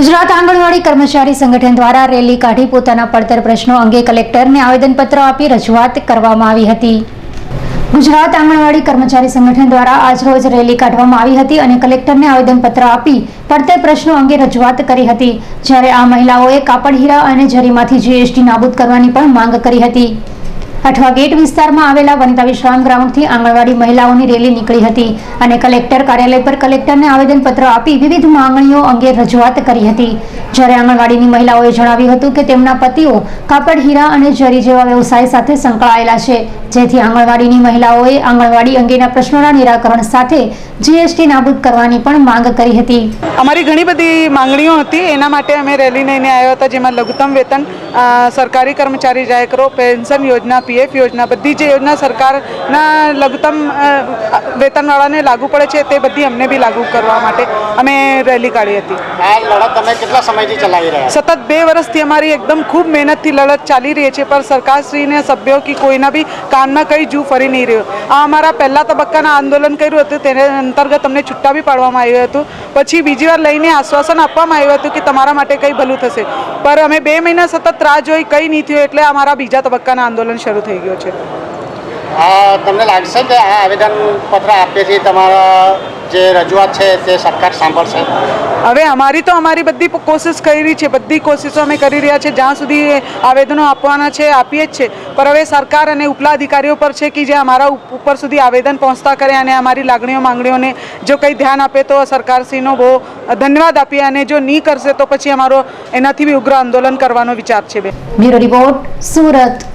ગુજરાત આંગણવાડી કર્મચારી સંગઠન દ્વારા રેલી કાઢી પોતાના પડતર પ્રશ્નો અંગે કલેક્ટરને આવેદનપત્ર આપી રજૂઆત કરવામાં આવી હતી. ગુજરાત આંગણવાડી કર્મચારી સંગઠન દ્વારા આજરોજ રેલી કાઢવામાં આવી હતી અને કલેક્ટરને આવેદનપત્ર આપી પડતર પ્રશ્નો અંગે રજૂઆત કરી હતી, જ્યારે આ મહિલાઓએ કાપડ, હીરા અને જરીમાંથી જીએસટી નાબૂદ કરવાની પણ માંગ કરી હતી. અઠવા ગેટ વિસ્તારમાં આવેલા વનિતા વિશ્રામ ગ્રાઉન્ડથી આંગણવાડી મહિલાઓની રેલી નીકળી હતી અને કલેક્ટર કાર્યાલય પર કલેક્ટરને આવેદનપત્ર આપી વિવિધ માંગણીઓ અંગે રજૂઆત કરી હતી. જ્યારે આંગણવાડીની મહિલાઓએ જણાવ્યું હતું કે તેમના પતિઓ કાપડ, હીરા અને જરી જેવા વ્યવસાય સાથે સંકળાયેલા છે. જેથી આંગણવાડીની મહિલાઓએ આંગણવાડી અંગેના પ્રશ્નોના નિરાકરણ સાથે જીએસટી નાબૂદ કરવાની પણ માંગ કરી હતી. અમારી ઘણી બધી માંગણીઓ હતી. એના માટે અમે રેલી લઈને આવ્યા હતા, જેમાં લઘુત્તમ વેતન સરકારી કર્મચારી જાહેર પેન્શન યોજના પીએફ યોજના બધી જે યોજના સરકારના લઘુત્તમ વેતનવાળાને લાગુ પડે છે તે બધી અમને બી લાગુ કરવા માટે અમે રેલી કાઢી હતી. આ લડત તમે કેટલા સમયથી ચલાવી રહ્યા સતત બે વર્ષથી અમારી એકદમ ખૂબ મહેનતથી લડત ચાલી રહી છે પણ સરકારશ્રીને સભ્યો કે કોઈના બી કાનમાં કંઈ જૂ ફરી નહીં રહ્યો. આ અમારા પહેલા તબક્કાના આંદોલન કર્યું હતું તેને અંતર્ગત અમને છુટ્ટા બી પાડવામાં આવ્યું હતું. પછી બીજી વાર લઈને આશ્વાસન આપવામાં આવ્યું હતું કે તમારા માટે કંઈ ભલું થશે. પર અમે બે મહિના સતત રાહ જોઈ કંઈ નહીં થયું એટલે અમારા બીજા તબક્કાના આંદોલન શરૂ થઈ ગયો છે. તમને લાગશે કે આ આવેદન પત્ર આપ્યેથી તમારા જે રજૂઆત છે તે સરકાર સાંભળશે. હવે અમારી તો અમારી બધી કોશિશ કરી છે બધી કોશિશો અમે કરી રહ્યા છે જ્યાં સુધી આવેદનો આપવાના છે આપીએ જ છે. પણ હવે સરકાર અને ઉપલા અધિકારીઓ પર છે કે જે અમારા ઉપર સુધી આવેદન પહોંચતા કરે અને અમારી લાગણીઓ માંગણીઓને જો કંઈ ધ્યાન આપે તો સરકારશ્રીનો બહુ ધન્યવાદ આપીએ અને જો નહીં કરશે તો પછી અમારો એનાથી બી ઉગ્ર આંદોલન કરવાનો વિચાર છે બે. Bureau report Surat.